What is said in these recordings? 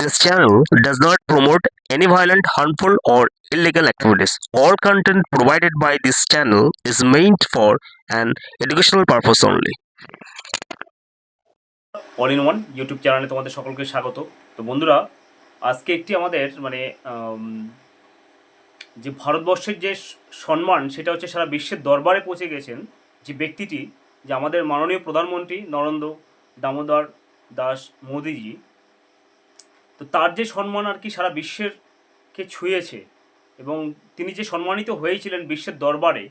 This channel does not promote any violent, harmful, or illegal activities. All content provided by this channel is meant for an educational purpose only. All in one YouTube চ্যানেলে তোমাদের সকলকে স্বাগত তো বন্ধুরা আজকে একটি আমাদের মানে আম, যে ভারতবর্ষের যে সম্মান সেটা হচ্ছে সারা বিশ্বের দরবারে পৌঁছে গেছেন যে ব্যক্তিটি যে আমাদের মাননীয় প্রধানমন্ত্রী নরেন্দ্র দামোদর দাস মোদিজি তো তার যে সম্মান আর কি সারা বিশ্বের কে ছুঁয়েছে এবং তিনি যে সম্মানিত হয়েছিলেন বিশ্বের দরবারে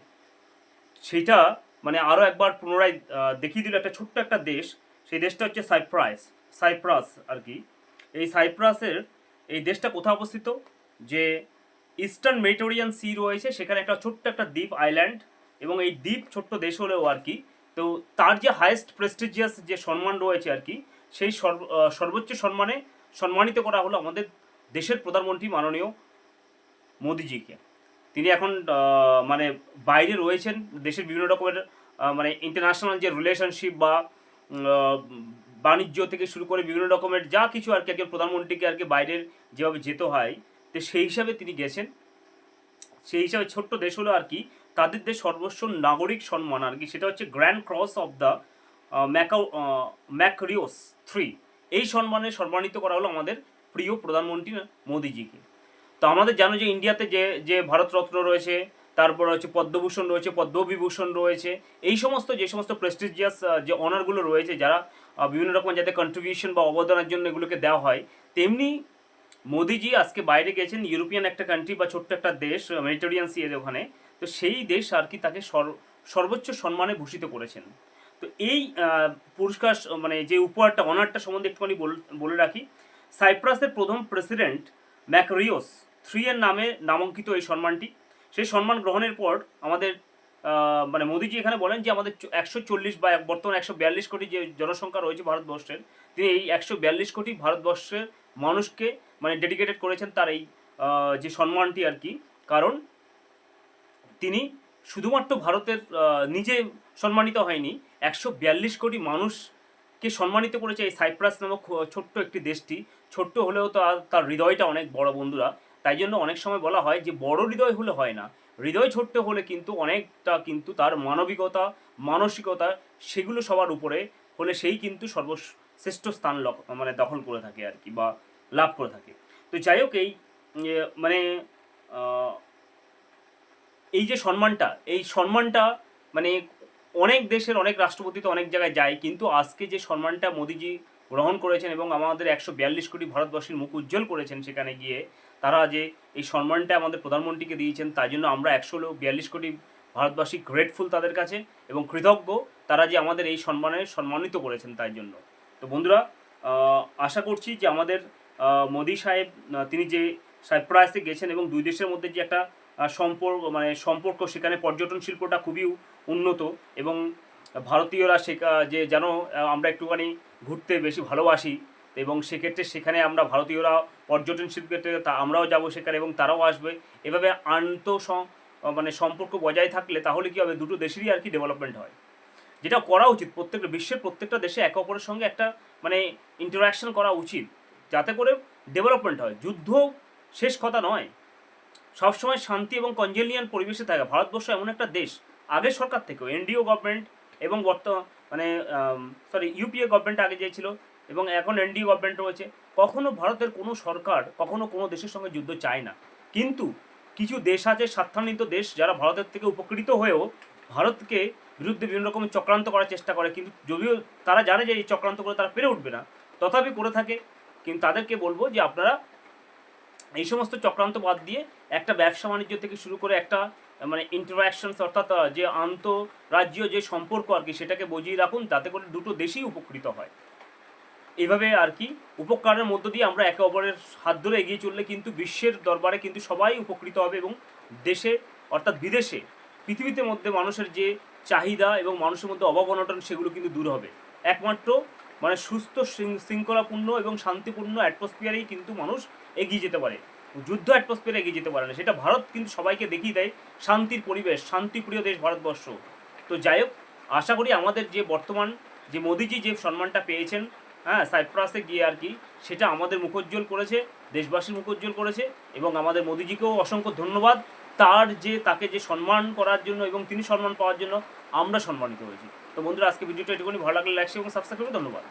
সেইটা মানে আরও একবার পুনরায় দেখিয়ে দিল একটা ছোট্ট একটা দেশ, সেই দেশটা হচ্ছে সাইপ্রাস সাইপ্রাস আর কি। এই সাইপ্রাসের এই দেশটা কোথায় অবস্থিত? যে ইস্টার্ন মেডিটেরিয়ান সি রয়েছে, সেখানে একটা ছোট্ট একটা দ্বীপ আইল্যান্ড এবং এই দ্বীপ ছোট্ট দেশ হলেও আর কি, তো তার যে হায়েস্ট প্রেস্টিজিয়াস যে সম্মান রয়েছে আর কি, সেই সর্বোচ্চ সম্মানে সম্মানিত করা হলো আমাদের দেশের প্রধানমন্ত্রী মাননীয় মোদিজিকে। তিনি এখন মানে বাইরে রয়েছেন, দেশের বিভিন্ন রকমের মানে ইন্টারন্যাশনাল যে রিলেশনশিপ বা বাণিজ্য থেকে শুরু করে বিভিন্ন রকমের যা কিছু আর কি একজন প্রধানমন্ত্রীকে আর কি বাইরের যেভাবে যেতে হয়, তো সেই হিসাবে তিনি গেছেন। সেই হিসাবে ছোট্ট দেশ হলো আর কি, তাদের দেশ সর্বস্ব নাগরিক সম্মান আর কি, সেটা হচ্ছে grand cross of the macaw Makarios three এই সম্মানে সম্মানিত করা হলো আমাদের প্রিয় প্রধানমন্ত্রী মোদিজিকে। তো আমাদের জানো যে ইন্ডিয়াতে যে যে ভারতরত্ন রয়েছে, তারপর হচ্ছে পদ্মভূষণ রয়েছে, পদ্মবিভূষণ রয়েছে, এই সমস্ত, যে সমস্ত প্রেস্টিজিয়াস যে অনারগুলো রয়েছে, যারা বিভিন্ন রকম যাতে কন্ট্রিবিউশন বা অবদানের জন্য এগুলোকে দেওয়া হয়, তেমনি মোদিজি আজকে বাইরে গেছেন ইউরোপিয়ান একটা কান্ট্রি বা ছোট্ট একটা দেশ মেডিটেরিয়ান সি এর ওখানে। তো সেই দেশ আর কি তাকে সর- সর্বোচ্চ সম্মানে ভূষিত করেছেন। তো এই পুরস্কার মানে যে উপহারটা অনারটা সম্বন্ধে একটুখানি বল- রাখি। সাইপ্রাসের প্রথম প্রেসিডেন্ট ম্যাকরিওস থ্রি এর নামে নামাঙ্কিত এই সম্মানটি। সেই সম্মান গ্রহণের পর আমাদের মানে মোদিজি এখানে বলেন যে আমাদের একশো চল্লিশ বা বর্তমানে একশো বিয়াল্লিশ কোটি যে জনসংখ্যা রয়েছে ভারতবর্ষের, তিনি এই একশো বিয়াল্লিশ কোটি ভারতবর্ষের মানুষকে মানে ডেডিকেটেড করেছেন তার এই যে সম্মানটি আর কি। কারণ তিনি শুধুমাত্র ভারতের নিজে সম্মানিত হয়নি, একশো বিয়াল্লিশ কোটি মানুষকে সম্মানিত করেছে এই সাইপ্রাস নামক ছোট্ট একটি দেশটি। ছোট্ট হলেও তার তার হৃদয়টা অনেক বড় বন্ধুরা। তাই জন্য অনেক সময় বলা হয় যে বড় হৃদয় হলে হয় না। হৃদয় ছোট্ট হলে কিন্তু অনেকটা কিন্তু তার মানবিকতা, মানসিকতা সেগুলো সবার উপরে হলে সেই কিন্তু সর্বশ্রেষ্ঠ স্থান মানে দখল করে থাকে আর কি বা লাভ করে থাকে। তো যাই হোক এই মানে এই যে সম্মানটা, এই সম্মানটা মানে অনেক দেশের অনেক রাষ্ট্রপতি তো অনেক জায়গায় যায়, কিন্তু আজকে যে সম্মানটা মোদিজি গ্রহণ করেছেন এবং আমাদের একশো বিয়াল্লিশ কোটি ভারতবাসীর মুখ উজ্জ্বল করেছেন সেখানে গিয়ে, তারা যে এই সম্মানটা আমাদের প্রধানমন্ত্রীকে দিয়েছেন, তাই জন্য আমরা একশো বিয়াল্লিশ কোটি ভারতবাসী গ্রেটফুল তাদের কাছে এবং কৃতজ্ঞ তারা যে আমাদের এই সম্মানে সম্মানিত করেছেন তাই জন্য। তো বন্ধুরা আশা করছি যে আমাদের মোদি সাহেব, তিনি যে সাইপ্রাসে গেছেন এবং দুই দেশের মধ্যে যে একটা সম্পর্ক মানে সম্পর্ক সেখানে পর্যটন শিল্পটা খুবই উন্নত এবং ভারতীয়রা সে যে যেন আমরা একটুখানি ঘুরতে বেশি ভালোবাসি এবং সেক্ষেত্রে সেখানে আমরা ভারতীয়রা পর্যটন শিল্পের তা, আমরাও যাব সেখানে এবং তারাও আসবে। এভাবে আন্ত মানে সম্পর্ক বজায় থাকলে তাহলে কি হবে? দুটো দেশেরই আর কি ডেভেলপমেন্ট হয়। যেটা করা উচিত প্রত্যেকটা, বিশ্বের প্রত্যেকটা দেশে একে অপরের সঙ্গে একটা মানে ইন্টারাকশন করা উচিত। যাতে করে ডেভেলপমেন্ট হয়। যুদ্ধ শেষ কথা নয়। সবসময় শান্তি এবং কনজেলিয়ান পরিবেশে থাকে। ভারতবর্ষ এমন একটা দেশ আগের সরকার থেকেও, এনডিও গভর্নমেন্ট এবং বর্তমান মানে সরি ইউপিএ গভর্নমেন্ট আগে যে ছিল এবং এখন এনডিও গভর্নমেন্ট রয়েছে। কখনো ভারতের কোনো সরকার, কখনো কোনো দেশের সঙ্গে যুদ্ধ চায় না। কিন্তু কিছু দেশ আছে, স্বার্থান্বিত দেশ, যারা ভারতের থেকে উপকৃত হয়েও ভারতকে বিরুদ্ধে বিভিন্ন রকমের চক্রান্ত করার চেষ্টা করে। কিন্তু যদিও তারা জানে যে এই চক্রান্ত করে তারা পেরে উঠবে না, তথাপি করে থাকে। কিন্তু তাদেরকে বলব যে আপনারা এই সমস্ত চক্রান্ত বাদ দিয়ে একটা ব্যবসা বাণিজ্য থেকে শুরু করে একটা মানে ইন্টারাকশনস অর্থাৎ যে আন্তঃরাজ্য যে সম্পর্ক আর কি, সেটাকে বজিয়ে রাখুন, তাতে করে দুটো দেশই উপকৃত হয়। এইভাবে আর কি উপকারের মধ্য দিয়ে আমরা একে অপরের হাত ধরে এগিয়ে চললে কিন্তু বিশ্বের দরবারে কিন্তু সবাই উপকৃত হবে এবং দেশে অর্থাৎ বিদেশে, পৃথিবীতে মধ্যে মানুষের যে চাহিদা এবং মানুষের মধ্যে অভাব অনটন সেগুলো কিন্তু দূর হবে। একমাত্র মানে সুস্থ শৃঙ্খ- শৃঙ্খলাপূর্ণ এবং শান্তিপূর্ণ অ্যাটমসফিয়ারেই কিন্তু মানুষ এগিয়ে যেতে পারে। যুদ্ধ অ্যাটমসফিয়ারে এগিয়ে যেতে পারে না। সেটা ভারত কিন্তু সবাইকে দেখিয়ে দেয় শান্তির পরিবেশ, শান্তিপ্রিয় দেশ ভারতবর্ষ। তো যাই হোক, আশা করি আমাদের যে বর্তমান যে মোদিজি যে সম্মানটা পেয়েছেন হ্যাঁ সাইপ্রাসে গিয়ে আর কি, সেটা আমাদের মুখোজ্জ্বল করেছে, দেশবাসীর মুখোজ্জ্বল করেছে এবং আমাদের মোদিজিকেও অসংখ্য ধন্যবাদ। তার যে, তাকে যে সম্মান করার জন্য এবং তিনি সম্মান পাওয়ার জন্য আমরা সম্মানিত হয়েছি। তো বন্ধুরা, আজকে ভিডিওটা এটুকুনি। ভালো লাগলে লাইক এবং সাবস্ক্রাইব করে ধন্যবাদ।